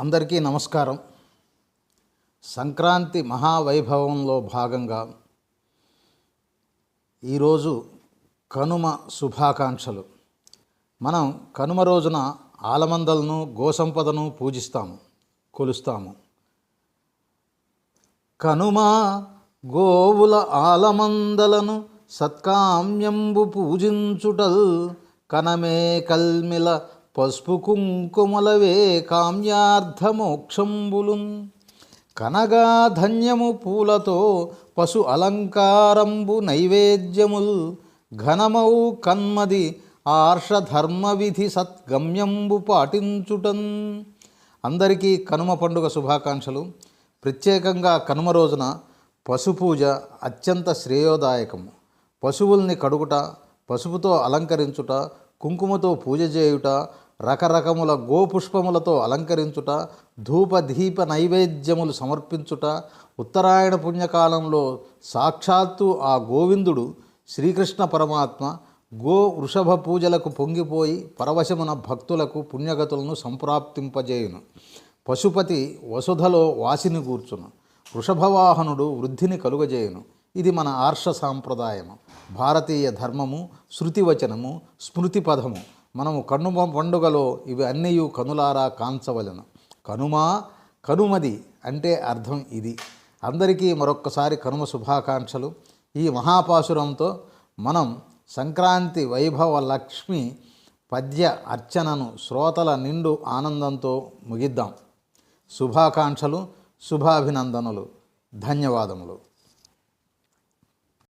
అందరికీ నమస్కారం. సంక్రాంతి మహావైభవంలో భాగంగా ఈరోజు కనుమ శుభాకాంక్షలు. మనం కనుమ రోజున ఆలమందలను గోసంపదను పూజిస్తాము కొలుస్తాము. కనుమ గోవుల ఆలమందలను సత్కామ్యంబు పూజించుటల్ కనమే కల్మిల పసుపు కుంకుమలవే కామ్యార్థమోక్షంబులుం కనగా ధన్యము పూలతో పశు అలంకారంబు నైవేద్యముల్. ఘనమౌ కన్మది ఆర్షధర్మ విధి సత్గమ్యంబు పాటించుటన్. అందరికీ కనుమ పండుగ శుభాకాంక్షలు. ప్రత్యేకంగా కనుమ రోజున పశుపూజ అత్యంత శ్రేయోదాయకము. పశువుల్ని కడుగుట పసుపుతో అలంకరించుట కుంకుమతో పూజ చేయుట రకరకముల గోపుష్పములతో అలంకరించుట ధూప దీప నైవేద్యములు సమర్పించుట ఉత్తరాయణ పుణ్యకాలంలో సాక్షాత్తు ఆ గోవిందుడు శ్రీకృష్ణ పరమాత్మ గో వృషభ పూజలకు పొంగిపోయి పరవశమున భక్తులకు పుణ్యగతులను సంప్రాప్తింపజేయును. పశుపతి వసుధలో వాసిని కూర్చును. వృషభవాహనుడు వృద్ధిని కలుగజేయును. ఇది మన ఆర్ష సాంప్రదాయము. భారతీయ ధర్మము శృతివచనము స్మృతి పదము మనము కనుమ పండుగలో ఇవి అన్నీ కనులారా కాంచవలను. కనుమ కనుమది అంటే అర్థం ఇది. అందరికీ మరొక్కసారి కనుమ శుభాకాంక్షలు. ఈ మహాపాసురంతో మనం సంక్రాంతి వైభవ లక్ష్మి పద్య అర్చనను శ్రోతల నిండు ఆనందంతో ముగిద్దాం. శుభాకాంక్షలు శుభాభినందనలు. ధన్యవాదములు.